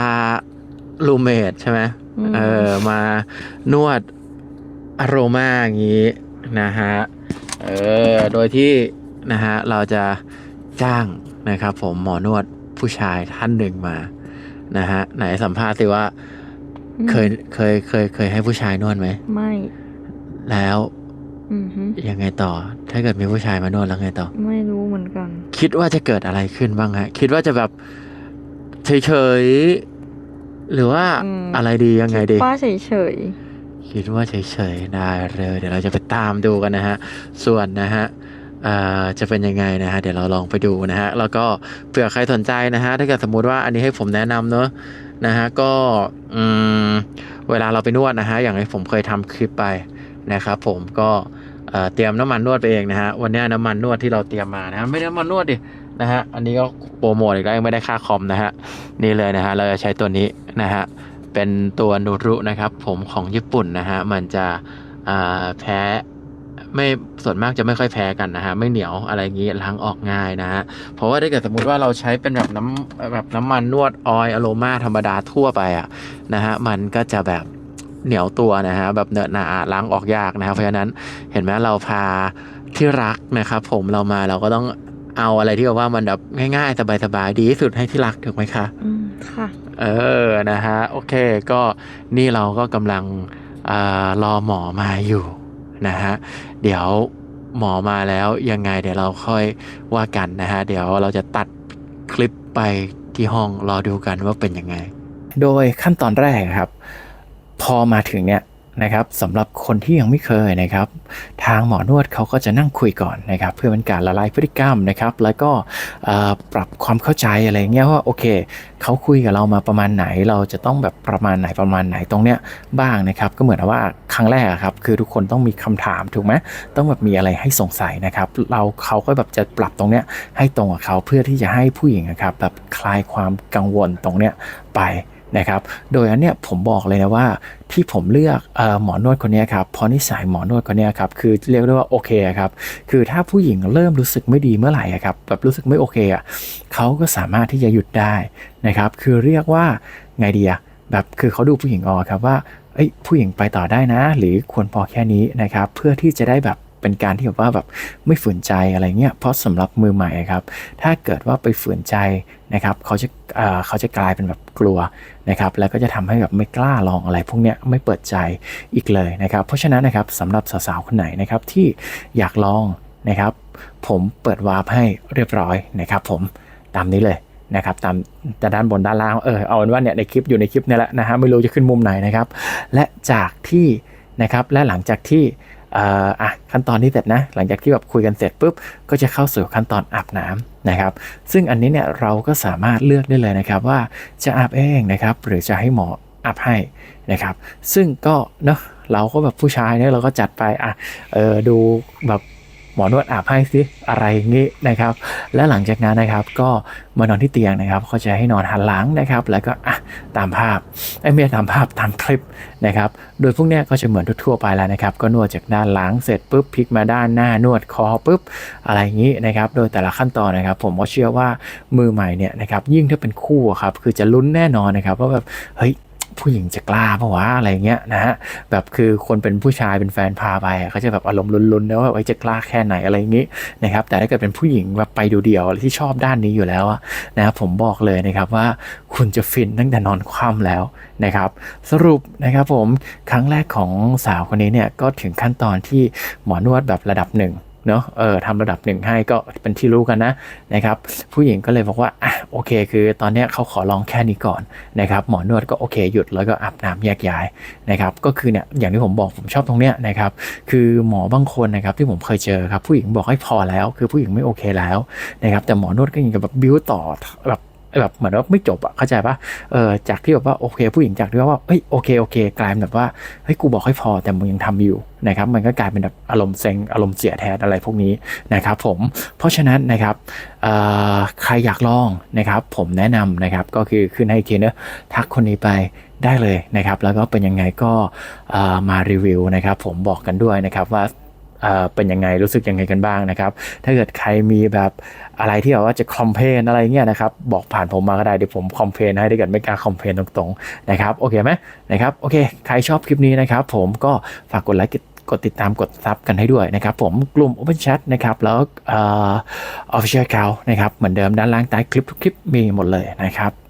าลูเมดใช่ไหมอืมเออมานวดอโรมาอย่างนี้นะฮะเออโดยที่นะฮะเราจะจ้างนะครับ ผมหมอนวดผู้ชายท่านหนึ่งมานะฮะไหนสัมภาษณ์สิว่าอืมเคยเคยเคยเคยให้ผู้ชายนวดไหมไม่แล้วอือฮึยังไงต่อ ถ้าเกิดมีผู้ชายมานวดแล้วไงต่อ ไม่รู้เหมือนกัน คิดว่าจะเกิดอะไรขึ้นบ้างฮะ คิดว่าจะแบบ เฉยๆ หรือว่าอืม อะไรดียังไงดี ป้าเฉยคิดว่าเฉยๆได้เลยเดี๋ยวเราจะไปตามดูกันนะฮะ ส่วนนะฮะเอ่อจะเป็นยังไงนะฮะ เดี๋ยวเราลองไปดูนะฮะ แล้วก็เผื่อใครสนใจนะฮะ ถ้าเกิดสมมุติว่าอันนี้ให้ผมแนะนำเนอะนะฮะ ก็อืมเวลาเราไปนวดนะฮะ อย่างที่ผมเคยทำคลิปไปนะครับผมก็เอ่อเตรียมน้ำมันนวดไปเองนะฮะ วันนี้น้ำมันนวดที่เราเตรียมมานะฮะไม่ได้น้ำมันนวดดิ นะฮะ อันนี้ก็โปรโมทอีกแล้วยังไม่ได้ค่าคอมนะฮะ นี่เลยนะฮะ เราจะใช้ตัวนี้นะฮะ เป็นตัวนูรุนะครับ ผมของญี่ปุ่นนะฮะ มันจะแพ้ไม่ส่วนมากจะไม่ค่อยแพ้กันนะฮะ ไม่เหนียวอะไรอย่างนี้ล้างออกง่ายนะฮะ เพราะว่าถ้าเกิดสมมติว่าเราใช้เป็นแบบน้ำแบบน้ำมันนวดออยล์อโรมาธรรมดาทั่วไปอะนะฮะ มันก็จะแบบเหนียวตัวนะฮะแบบเนอะหนาล้างออกยากนะครับเพราะฉะนั้นเห็นไหมเราพาที่รักนะครับผมเรามาเราก็ต้อง เอาอะไรที่แบบว่ามันแบบง่ายๆ สบายๆ ดีที่สุดให้ที่รักถูกไหมคะๆอืมค่ะ เออ นะฮะ โอเค ก็นี่เราก็กำลังอารอหมอมาอยู่นะฮะ เดี๋ยวหมอมาแล้วยังไงเดี๋ยวเราค่อยว่ากันนะฮะ เดี๋ยวเราจะตัดคลิปไปที่ห้องรอดูกันว่าเป็นยังไง โดยขั้นตอนแรกครับ พอมาถึงเนี่ยนะครับสำหรับคนที่ยังไม่เคยนะครับ ทางหมอนวดเขาก็จะนั่งคุยก่อนนะครับ เพื่อเป็นการละลายพฤติกรรมนะครับ แล้วก็ปรับความเข้าใจอะไรเงี้ยว่าโอเคเขาคุยกับเรามาประมาณไหน เราจะต้องแบบประมาณไหนประมาณไหนตรงเนี้ยบ้างนะครับก็เหมือนว่าครั้งแรกครับคือทุกคนต้องมีคำถามถูกไหมต้องแบบมีอะไรให้สงสัยนะครับ เราเขาก็แบบจะปรับตรงเนี้ยให้ตรงกับเขาเพื่อที่จะให้ผู้หญิงนะครับแบบคลายความกังวลตรงเนี้ยไป นะครับ โดยอันเนี้ยผมบอกเลยนะว่าที่ผมเลือกออหมอนวดคนนี้ครับเพราะนิสัยหมอนวดคนนี้ครับคือเรียกได้ว่าโอเคครับคือถ้าผู้หญิงเริ่มรู้สึกไม่ดีเมื่อไหร่ครับแบบรู้สึกไม่โอเคอะเขาก็สามารถที่จะหยุดได้นะครับคือเรียกว่าไงดีอะแบบคือเขาดูผู้หญิงออกครับว่าเอ้ผู้หญิงไปต่อได้นะ หรือควรพอแค่นี้นะครับเพื่อที่จะได้แบบ เป็นการที่แบบว่าแบบไม่ฝืนใจอะไรเงี้ยเพราะสำหรับมือใหม่ครับ ถ้าเกิดว่าไปฝืนใจนะครับเขาจะเเขาจะกลายเป็นแบบกลัวนะครับแล้วก็จะทำให้แบบไม่กล้าลองอะไร พวกเนี้ยไม่เปิดใจอีกเลยนะครับ เพราะฉะนั้นนะครับสำหรับสาวๆคนไหนนะครับที่อยากลองนะครับผมเปิดวาร์ปให้เรียบร้อยนะครับผมตามนี้เลยนะครับตามแต่ด้านบนด้านล่างเออเอาเป็นว่าเนี่ยในคลิปอยู่ในคลิปนี่แหละนะฮะไม่รู้จะขึ้นมุมไหนนะครับ และจากที่นะครับและหลังจากที่ อะขั้นตอนที่เสร็จนะ หลังจากที่แบบคุยกันเสร็จปุ๊บก็จะเข้าสู่ขั้นตอนอาบน้ำนะครับ ซึ่งอันนี้เนี่ยเราก็สามารถเลือกได้เลยนะครับว่าจะอาบเองนะครับ หรือจะให้หมออาบให้นะครับ ซึ่งก็เนาะเราก็แบบผู้ชายเนี่ยเราก็จัดไปอะเออดูแบบหมอนวดอาบให้สิอะไรงี้นะครับ และหลังจากนั้นนะครับก็มานอนที่เตียงนะครับเขาจะให้นอนหันหลังนะครับ แล้วก็อะ ตามภาพไอ้ไม่ใช่ตามภาพตามคลิปนะครับ โดยพวกเนี้ยก็จะเหมือนทั่วไปแล้วนะครับ ก็นวดจากด้านหลังเสร็จปุ๊บพลิกมาด้านหน้านวดคอปุ๊บอะไรอย่างนี้นะครับ โดยแต่ละขั้นตอนนะครับ ผมก็เชื่อว่ามือใหม่เนี่ยนะครับยิ่งถ้าเป็นคู่ครับคือจะลุ้นแน่นอนนะครับว่าแบบเฮ้ย ผู้หญิงจะกล้าปะวะอะไรเงี้ยนะฮะแบบคือคนเป็นผู้ชายเป็นแฟนพาไปเขาจะแบบอารมณ์ลุ้นๆนะว่าเอ้จะกล้าแค่ไหนอะไรอย่างนี้นะครับแต่ถ้าเกิดเป็นผู้หญิงแบบไปดูเดี่ยวที่ชอบด้านนี้อยู่แล้วนะครับผมบอกเลยนะครับว่าคุณจะฟินตั้งแต่นอนคว่ำแล้วนะครับสรุปนะครับผมครั้งแรกของสาวคนนี้เนี่ยก็ถึงขั้นตอนที่หมอนวดแบบระดับหนึ่ง เนาะเออทำระดับหนึ่งให้ก็เป็นที่รู้กันนะนะครับ ผู้หญิงก็เลยบอกว่าอะโอเค คือตอนนี้เขาขอลองแค่นี้ก่อนนะครับหมอนวดก็โอเคหยุดแล้วก็อาบน้ำแยกย้ายนะครับก็คือเนี่ยอย่างที่ผมบอกผมชอบตรงเนี้ยนะครับคือหมอบางคนนะครับที่ผมเคยเจอครับผู้หญิงบอกให้พอแล้ว คือผู้หญิงไม่โอเคแล้วนะครับแต่หมอนวดก็ยังแบบบิ้วต่อแบบ แบบเหมือนว่าไม่จบอะเข้าใจปะเออจากที่แบบว่าโอเค ผู้หญิงจากที่ว่าเอ้ยโอเคโอเค กลายเป็นแบบว่าเฮ้ยกูบอกให้พอแต่มึงยังทำอยู่นะครับ มันก็กลายเป็นแบบอารมณ์เซ็งอารมณ์เสียแทนอะไรพวกนี้นะครับ ผมเพราะฉะนั้นนะครับใครอยากลองนะครับ ผมแนะนำนะครับก็คือขึ้นให้อีกทีเนอะทักคนนี้ไปได้เลยนะครับ แล้วก็เป็นยังไงก็มารีวิวนะครับ ผมบอกกันด้วยนะครับว่า เอ่อเป็นยังไงรู้สึกยังไงกันบ้างนะครับ ถ้าเกิดใครมีแบบอะไรที่แบบว่าจะคอมเพนอะไรเงี้ยนะครับบอกผ่านผมมาก็ได้เดี๋ยวผมคอมเพนให้ถ้าเกิดไม่กล้าคอมเพนตรงๆนะครับโอเคไหมนะครับโอเคใครชอบคลิปนี้นะครับ ผมก็ฝากกดไลค์กดติดตามกดซับกันให้ด้วยนะครับ ผมกลุ่ม Open Chat นะครับ แล้วออ Official Account นะครับ เหมือนเดิมด้านล่างใต้คลิปทุกคลิปมีหมดเลยนะครับ